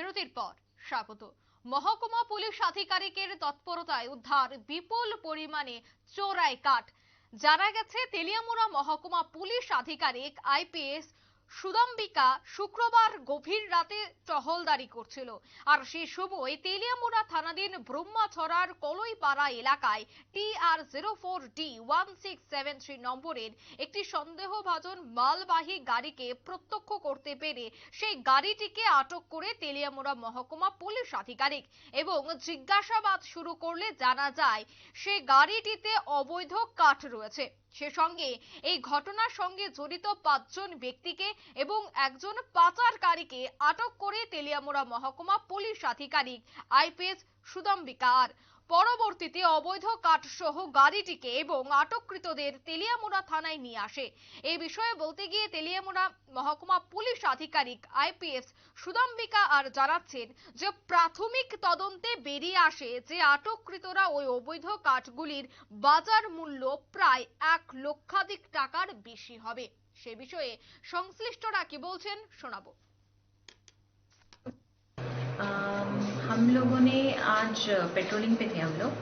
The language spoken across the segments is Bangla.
বিরতির পর স্বাগত। মহকুমা পুলিশ আধিকারিকের তৎপরতায় উদ্ধার বিপুল পরিমাণে চোরাই কাঠ। জানা গেছে, তেলিয়ামুড়া মহকুমা পুলিশ আধিকারিক আইপিএস সুদম্বিকা শুক্রবার গভীর রাতে টহলদারি করছিল। আর সেই সময় তেলিয়ামুড়া থানাধীন ব্রহ্মাছড়ার কলইপাড়া এলাকায় T R zero four D one six seven three নম্বরের একটি সন্দেহভাজন মালবাহী গাড়িকে প্রত্যক্ষ করতে পেরে সেই গাড়িটিকে আটক করে তেলিয়ামুড়া মহকুমা পুলিশ আধিকারিক এবং জিজ্ঞাসাবাদ শুরু করলে জানা যায়, সে গাড়িটিতে অবৈধ কাঠ রয়েছে। সে সঙ্গে এই ঘটনার সঙ্গে জড়িত পাঁচজন ব্যক্তিকে এবং একজন পাচারকারীকে আটক করে তেলিয়ামোড়া মহকুমা পুলিশ আধিকারিক আইপিএস সুদম্বিকার পরবর্তীতে অবৈধ কাঠসহ গাড়িটিকে এবং আটককৃতদের তেলিয়ামুড়া থানায় নিয়ে আসে। এই বিষয়ে বলতে গিয়ে তেলিয়ামুড়া মহকুমা পুলিশ আধিকারিক আইপিএস সুদাম্বিকা আর জানাচ্ছেন যে প্রাথমিক তদন্তে বেরিয়ে আসে যে আটককৃতরা ওই অবৈধ কাঠগুলির বাজার মূল্য প্রায় এক লক্ষাধিক টাকার বেশি হবে। সে বিষয়ে সংশ্লিষ্টরা কি বলছেন শোনাবো। लोगों ने आज पेट्रोलिंग पे थे हम लोग।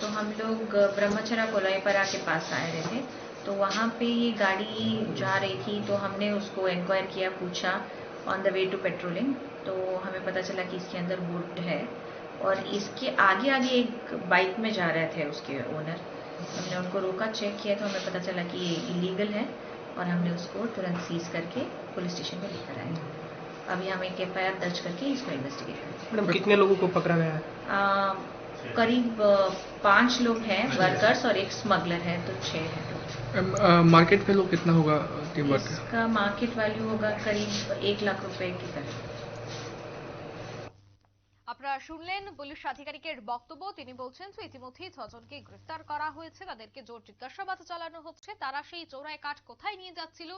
तो हम लोग ब्रह्मचरा कोलाईपरा के पास आए रहे थे। तो वहाँ पे ये गाड़ी जा रही थी तो हमने उसको इंक्वायर किया, पूछा on the way to patrolling तो हमें पता चला कि इसके अंदर वुड है और इसके आगे आगे एक बाइक में जा रहे थे उसके ओनर हमने उनको रोका चेक किया तो हमें पता चला कि ये इलीगल है और हमने उसको तुरंत सीज करके पुलिस स्टेशन में लेकर आए। अभी हम एक एफ़ दर्ज करके इसको इन्वेस्टिगेट करेंगे। मैडम कितने लोगों को पकड़ा गया है? करीब पाँच लोग हैं वर्कर्स और एक स्मगलर है तो छह है मार्केट वैल्यू कितना होगा टीम वर्क का इसका मार्केट वैल्यू होगा करीब एक लाख रुपए की करीब আপনারা শুনলেন পুলিশ আধিকারিকের বক্তব্য। তিনি বলছেন যে ইতিমধ্যেই ছজনকে গ্রেফতার করা হয়েছে। তাদেরকে জোর জিজ্ঞাসাবাদ চালানো হচ্ছে। তারা সেই চোরাই কাঠ কোথায় নিয়ে যাচ্ছিল?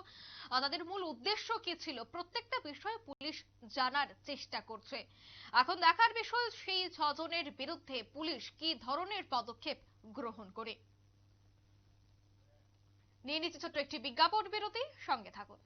তাদের মূল উদ্দেশ্য কি ছিল? প্রত্যেকটা বিষয়ে পুলিশ জানার চেষ্টা করছে। এখন দেখার বিষয়, সেই ছজনের বিরুদ্ধে পুলিশ কি ধরনের পদক্ষেপ গ্রহণ করে? নিয়ে নিচ্ছে ছোট্ট একটি বিজ্ঞাপন বিরতি। সঙ্গে থাকুন।